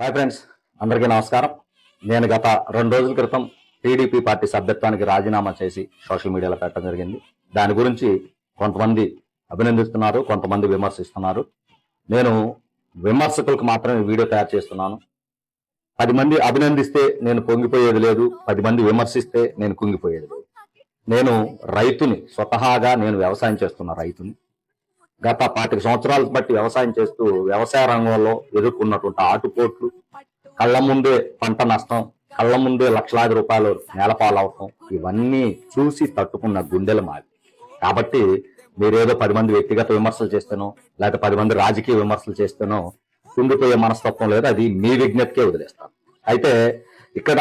Hi friends అందరికీ నమస్కారం. నేను గత రెండు రోజుల క్రితం టీడీపీ పార్టీ సభ్యత్వానికి రాజీనామా చేసి సోషల్ మీడియాలో పెట్టడం జరిగింది. దాని గురించి కొంతమంది అభినందిస్తున్నారు కొంతమంది విమర్శిస్తున్నారు. నేను విమర్శకులకు మాత్రమే వీడియో తయారు చేస్తున్నాను. పది మంది అభినందిస్తే నేను పొంగిపోయేది లేదు పది మంది విమర్శిస్తే నేను కుంగిపోయేది లేదు. నేను రైతుని స్వతహాగా నేను వ్యవసాయం చేస్తున్న రైతుని గత పాతిక సంవత్సరాల బట్టి వ్యవసాయం చేస్తూ వ్యవసాయ రంగంలో ఎదుర్కొన్నటువంటి ఆటుపోట్లు కళ్ళ ముందే పంట నష్టం కళ్ళ ముందే లక్షలాది రూపాయలు నేలపాలవటం ఇవన్నీ చూసి తట్టుకున్న గుండెలు మాది కాబట్టి మీరేదో పది మంది వ్యక్తిగత విమర్శలు చేస్తేనో లేకపోతే పది మంది రాజకీయ విమర్శలు చేస్తేనో కుంగిపోయే మనస్తత్వం లేదు అది మీ విజ్ఞప్తికే వదిలేస్తాను. అయితే ఇక్కడ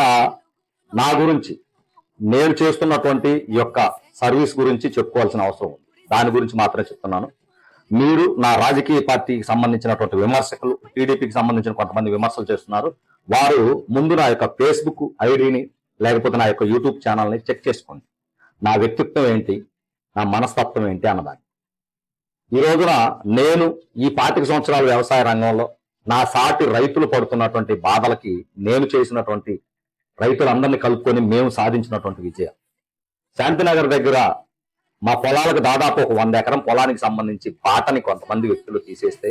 నా గురించి నేను చేస్తున్నటువంటి ఈ యొక్క సర్వీస్ గురించి చెప్పుకోవాల్సిన అవసరం ఉంది. దాని గురించి మాత్రమే చెప్తున్నాను. మీరు నా రాజకీయ పార్టీకి సంబంధించినటువంటి విమర్శకులు టీడీపీకి సంబంధించిన కొంతమంది విమర్శలు చేస్తున్నారు. వారు ముందు నా యొక్క ఫేస్బుక్ ఐడిని లేకపోతే నా యొక్క యూట్యూబ్ ఛానల్ని చెక్ చేసుకోండి. నా వ్యక్తిత్వం ఏంటి? నా మనస్తత్వం ఏంటి అన్నదాన్ని. ఈ రోజున నేను ఈ పాతిక సంవత్సరాల వ్యవసాయ రంగంలో నా సాటి రైతులు పడుతున్నటువంటి బాధలకి నేను చేసినటువంటి రైతులందరినీ కలుపుకొని మేము సాధించినటువంటి విజయం. శాంతినగర్ దగ్గర మా పొలాలకు దాదాపు ఒక వంద ఎకరం పొలానికి సంబంధించి పాటని కొంతమంది వ్యక్తులు తీసేస్తే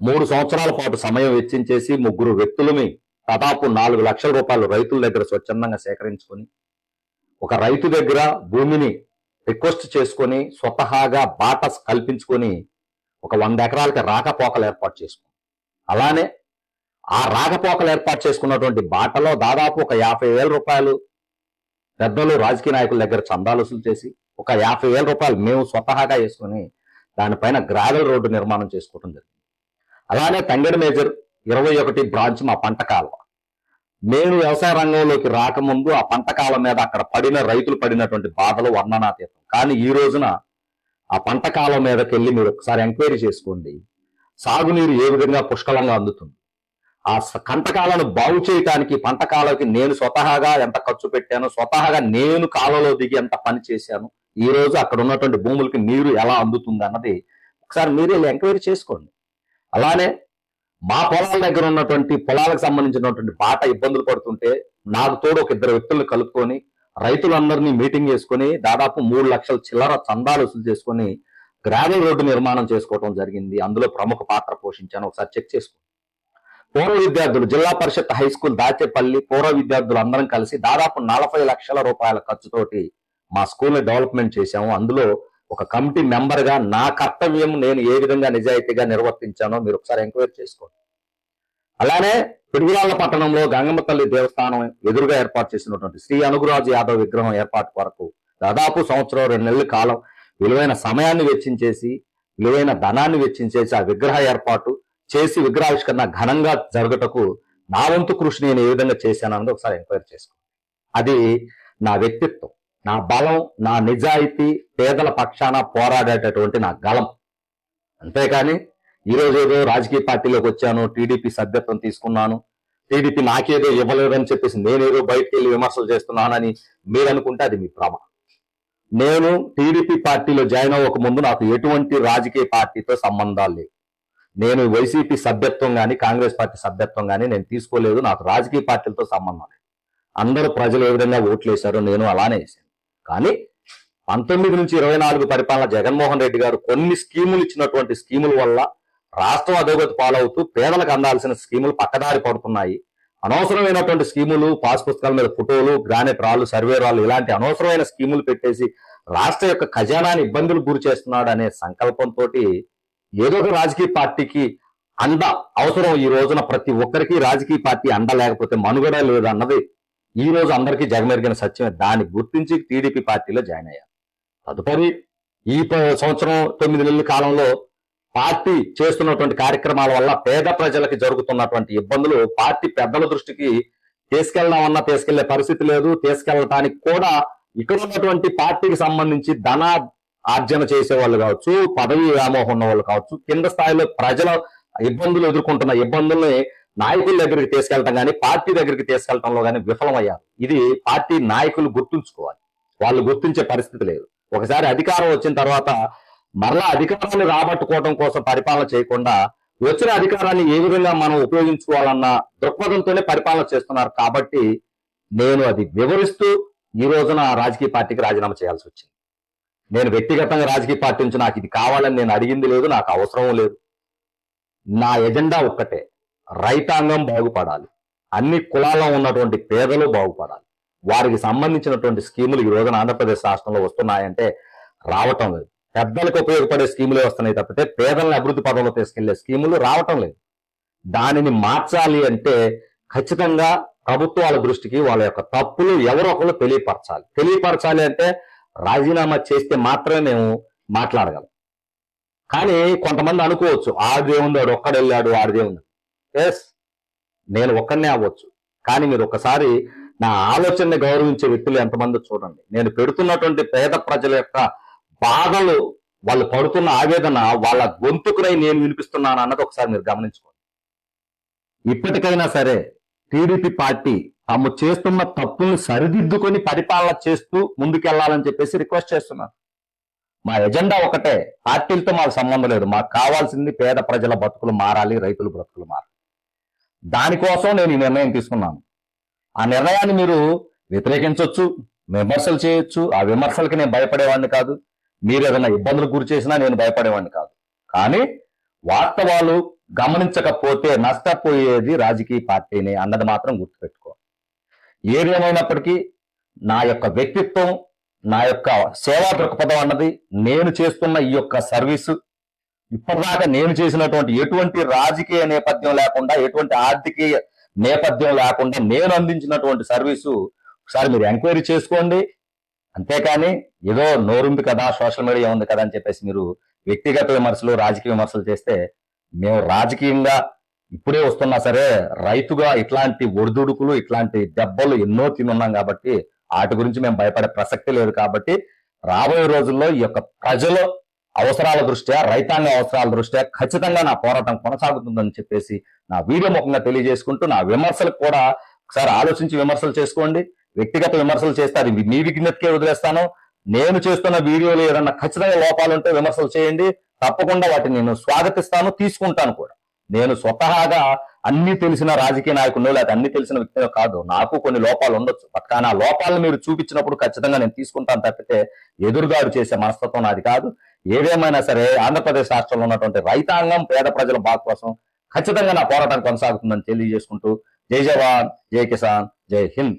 మూడు సంవత్సరాల పాటు సమయం వెచ్చించేసి ముగ్గురు వ్యక్తులని దాదాపు నాలుగు లక్షల రూపాయలు రైతుల దగ్గర స్వచ్ఛందంగా సేకరించుకొని ఒక రైతు దగ్గర భూమిని రిక్వెస్ట్ చేసుకొని స్వతహాగా బాట కల్పించుకొని ఒక వంద ఎకరాలకి రాకపోకలు ఏర్పాటు చేసుకున్నాం. అలానే ఆ రాకపోకలు ఏర్పాటు చేసుకున్నటువంటి బాటలో దాదాపు ఒక యాభై వేల రూపాయలు పెద్దలు రాజకీయ నాయకుల దగ్గర చందాలు వసూలు చేసి ఒక యాభై వేల రూపాయలు మేము స్వతహాగా వేసుకుని దానిపైన గ్రావెల్ రోడ్డు నిర్మాణం చేసుకోవడం జరిగింది. అలానే తంగడి మేజర్ ఇరవై ఒకటి బ్రాంచ్ మా పంట కాలువ. నేను వ్యవసాయ రంగంలోకి రాకముందు ఆ పంట కాలం మీద అక్కడ పడిన రైతులు పడినటువంటి బాధలు వర్ణనాతీతం. కానీ ఈ రోజున ఆ పంట కాలం మీదకి వెళ్ళి మీరు ఒకసారి ఎంక్వైరీ చేసుకోండి. సాగునీరు ఏ విధంగా పుష్కలంగా అందుతుంది? ఆ కంటకాలను బాగు చేయటానికి పంట కాలకి నేను స్వతహాగా ఎంత ఖర్చు పెట్టాను స్వతహాగా నేను కాలంలో దిగి ఎంత పని చేశాను ఈ రోజు అక్కడ ఉన్నటువంటి భూములకి నీరు ఎలా అందుతుంది అన్నది ఒకసారి మీరే ఎంక్వైరీ చేసుకోండి. అలానే మా పొలాల దగ్గర ఉన్నటువంటి పొలాలకు సంబంధించినటువంటి బాట ఇబ్బందులు పడుతుంటే నాకు తోడు ఒక ఇద్దరు వ్యక్తులను కలుపుకొని రైతులందరినీ మీటింగ్ చేసుకొని దాదాపు మూడు లక్షల చిల్లర చందాలు వసూలు చేసుకొని గ్రావెల్ రోడ్డు నిర్మాణం చేసుకోవడం జరిగింది. అందులో ప్రముఖ పాత్ర పోషించాను. ఒకసారి చెక్ చేసుకోండి. పూర్వ విద్యార్థులు జిల్లా పరిషత్ హై స్కూల్ దాచేపల్లి పూర్వ విద్యార్థులు అందరం కలిసి దాదాపు నలభై లక్షల రూపాయల ఖర్చుతోటి మా స్కూల్ని డెవలప్మెంట్ చేశాము. అందులో ఒక కమిటీ మెంబర్గా నా కర్తవ్యం నేను ఏ విధంగా నిజాయితీగా నిర్వర్తించానో మీరు ఒకసారి ఎంక్వైరీ చేసుకోండి. అలానే పిడుగురాళ్ళ పట్టణంలో గంగమ్మ తల్లి దేవస్థానం ఎదురుగా ఏర్పాటు చేసినటువంటి శ్రీ అనుగురాజు యాదవ్ విగ్రహం ఏర్పాటు వరకు దాదాపు సంవత్సరం రెండు నెలల కాలం విలువైన సమయాన్ని వెచ్చించేసి విలువైన ధనాన్ని వెచ్చించేసి ఆ విగ్రహ ఏర్పాటు చేసి విగ్రహావిష్కరణ ఘనంగా జరగటకు నా వంతు కృషి నేను ఏ విధంగా చేశానన్నది ఒకసారి ఎంక్వైరీ చేసుకో. అది నా వ్యక్తిత్వం నా బలం నా నిజాయితీ పేదల పక్షాన పోరాడేటటువంటి నా గలం అంతేకాని ఈరోజు ఏదో రాజకీయ పార్టీలోకి వచ్చాను టీడీపీ సభ్యత్వం తీసుకున్నాను టీడీపీ నాకేదో ఇవ్వలేదని చెప్పేసి నేనేదో బయటకు వెళ్ళి విమర్శలు చేస్తున్నానని మీరు అనుకుంటే అది మీ భ్రమ. నేను టీడీపీ పార్టీలో జాయిన్ అవ్వక ముందు నాకు ఎటువంటి రాజకీయ పార్టీతో సంబంధాలు లేవు. నేను వైసీపీ సభ్యత్వం కానీ కాంగ్రెస్ పార్టీ సభ్యత్వం కానీ నేను తీసుకోలేదు. నాకు రాజకీయ పార్టీలతో సంబంధం లేదు. అందరూ ప్రజలు ఏ విధంగా ఓట్లు వేశారో నేను అలానే వేసాను కానీ పంతొమ్మిది నుంచి ఇరవై నాలుగు పరిపాలన జగన్మోహన్ రెడ్డి గారు కొన్ని స్కీములు ఇచ్చినటువంటి స్కీముల వల్ల రాష్ట్రం అధోగతి పాలవుతూ పేదలకు అందాల్సిన స్కీములు పక్కదారి పడుతున్నాయి. అనవసరమైనటువంటి స్కీములు పాస్ పుస్తకాల మీద ఫోటోలు గ్రానైట్ రాళ్ళు సర్వే రాళ్ళు ఇలాంటి అనవసరమైన స్కీములు పెట్టేసి రాష్ట్ర యొక్క ఖజానాని ఇబ్బందులు గురి చేస్తున్నాడు అనే సంకల్పంతో ఏదో ఒక రాజకీయ పార్టీకి అండ అవసరం ఈ రోజున ప్రతి ఒక్కరికి రాజకీయ పార్టీ అండ లేకపోతే మనుగడ లేదు అన్నది ఈ రోజు అందరికీ జగమెరిగిన సత్యమే. దాన్ని గుర్తించి టీడీపీ పార్టీలో జాయిన్ అయ్యారు. తదుపరి ఈ సంవత్సరం తొమ్మిది నెలల కాలంలో పార్టీ చేస్తున్నటువంటి కార్యక్రమాల వల్ల పేద ప్రజలకి జరుగుతున్నటువంటి ఇబ్బందులు పార్టీ పెద్దల దృష్టికి తీసుకెళ్దామన్నా తీసుకెళ్ళే పరిస్థితి లేదు. తీసుకెళ్ళటానికి కూడా ఇక్కడ ఉన్నటువంటి పార్టీకి సంబంధించి ధన ఆర్జన చేసే వాళ్ళు కావచ్చు పదవి వ్యామోహం ఉన్న వాళ్ళు కావచ్చు కింద స్థాయిలో ప్రజల ఇబ్బందులు ఎదుర్కొంటున్న ఇబ్బందుల్ని నాయకుల దగ్గరికి తీసుకెళ్ళటం కానీ పార్టీ దగ్గరికి తీసుకెళ్ళటంలో కానీ విఫలమయ్యారు. ఇది పార్టీ నాయకులు గుర్తుంచుకోవాలి. వాళ్ళు గుర్తించే పరిస్థితి లేదు. ఒకసారి అధికారం వచ్చిన తర్వాత మరలా అధికారాన్ని రాబట్టుకోవడం కోసం పరిపాలన చేయకుండా వచ్చిన అధికారాన్ని ఏ విధంగా మనం ఉపయోగించుకోవాలన్న దృక్పథంతోనే పరిపాలన చేస్తున్నారు కాబట్టి నేను అది వివరిస్తూ ఈ రోజున రాజకీయ పార్టీకి రాజీనామా చేయాల్సి వచ్చింది. నేను వ్యక్తిగతంగా రాజకీయ పార్టీ నుంచి నాకు ఇది కావాలని నేను అడిగింది లేదు నాకు అవసరం లేదు. నా ఎజెండా ఒక్కటే రైతాంగం బాగుపడాలి. అన్ని కులాల్లో ఉన్నటువంటి పేదలు బాగుపడాలి. వారికి సంబంధించినటువంటి స్కీములు ఈ రోజున ఆంధ్రప్రదేశ్ రాష్ట్రంలో వస్తున్నాయంటే రావటం లేదు. పెద్దలకు ఉపయోగపడే స్కీములే వస్తున్నాయి తప్పితే పేదలను అభివృద్ధి పదంలో తీసుకెళ్ళే స్కీములు రావటం లేదు. దానిని మార్చాలి అంటే ఖచ్చితంగా ప్రభుత్వాల దృష్టికి వాళ్ళ యొక్క తప్పులు ఎవరో ఒకరు తెలియపరచాలి. తెలియపరచాలి అంటే రాజీనామా చేస్తే మాత్రమే మేము మాట్లాడగలం. కానీ కొంతమంది అనుకోవచ్చు ఆడదేముంది వాడు ఒక్కడు వెళ్ళాడు ఆడదేముంది ఎస్ నేను ఒక్కడనే అవ్వచ్చు. కానీ మీరు ఒకసారి నా ఆలోచనని గౌరవించే వ్యక్తులు ఎంతమంది చూడండి. నేను పెడుతున్నటువంటి పేద ప్రజల యొక్క బాధలు వాళ్ళు పడుతున్న ఆవేదన వాళ్ళ గొంతుకునై నేను వినిపిస్తున్నాను అన్నది ఒకసారి మీరు గమనించుకోండి. ఇప్పటికైనా సరే టీడీపీ పార్టీ తాము చేస్తున్న తప్పుల్ని సరిదిద్దుకొని పరిపాలన చేస్తూ ముందుకెళ్ళాలని చెప్పేసి రిక్వెస్ట్ చేస్తున్నాను మా ఎజెండా ఒకటే పార్టీలతో మాకు సంబంధం లేదు. మాకు కావాల్సింది పేద ప్రజల బతుకులు మారాలి రైతుల బ్రతుకులు మారాలి. దానికోసం నేను ఈ నిర్ణయం తీసుకున్నాను. ఆ నిర్ణయాన్ని మీరు వ్యతిరేకించవచ్చు విమర్శలు చేయొచ్చు. ఆ విమర్శలకి నేను భయపడేవాడిని కాదు. మీరు ఏదైనా ఇబ్బందులు గురి చేసినా నేను భయపడేవాడిని కాదు. కానీ వాస్తవాలు గమనించకపోతే నష్టపోయేది రాజకీయ పార్టీని అన్నది మాత్రం గుర్తుపెట్టుకో ఏమైనప్పటికీ నా యొక్క వ్యక్తిత్వం నా యొక్క సేవా దృక్పథం అన్నది నేను చేస్తున్న ఈ యొక్క సర్వీసు. ఇప్పటిదాకా నేను చేసినటువంటి ఎటువంటి రాజకీయ నేపథ్యం లేకుండా ఎటువంటి ఆర్థిక నేపథ్యం లేకుండా నేను అందించినటువంటి సర్వీసు ఒకసారి మీరు ఎంక్వైరీ చేసుకోండి. అంతేకాని ఏదో నోరుంది కదా సోషల్ మీడియా ఉంది కదా అని చెప్పేసి మీరు వ్యక్తిగత విమర్శలు రాజకీయ విమర్శలు చేస్తే మేము రాజకీయంగా ఇప్పుడే వస్తున్నా సరే రైతుగా ఇట్లాంటి ఒడిదుడుకులు ఇట్లాంటి దెబ్బలు ఎన్నో తినున్నాం కాబట్టి వాటి గురించి మేము భయపడే ప్రసక్తి లేదు కాబట్టి రాబోయే రోజుల్లో ఈ యొక్క ప్రజల అవసరాల దృష్ట్యా రైతాంగ అవసరాల దృష్ట్యా ఖచ్చితంగా నా పోరాటం కొనసాగుతుందని చెప్పేసి నా వీడియో ముఖంగా తెలియజేసుకుంటూ నా విమర్శలకు కూడా ఒకసారి ఆలోచించి విమర్శలు చేసుకోండి. వ్యక్తిగత విమర్శలు చేస్తే అది మీ విజ్ఞతకే వదిలేస్తాను. నేను చేస్తున్న వీడియోలో ఏదన్నా ఖచ్చితంగా లోపాలు ఉంటే విమర్శలు చేయండి. తప్పకుండా వాటిని నేను స్వాగతిస్తాను తీసుకుంటాను కూడా. నేను స్వతహాగా అన్ని తెలిసిన రాజకీయ నాయకుడు లేకపోతే అన్ని తెలిసిన వ్యక్తిలో కాదు. నాకు కొన్ని లోపాలు ఉండొచ్చు. బట్ కానీ ఆ లోపాలను మీరు చూపించినప్పుడు ఖచ్చితంగా నేను తీసుకుంటాను తప్పితే ఎదురుగాడు చేసే మనస్తత్వం నాది కాదు. ఏదేమైనా సరే ఆంధ్రప్రదేశ్ రాష్ట్రంలో ఉన్నటువంటి రైతాంగం పేద ప్రజల బాధ కోసం ఖచ్చితంగా నా పోరాటం కొనసాగుతుందని తెలియజేసుకుంటూ జై జవాన్ జై కిసాన్ జై హింద్.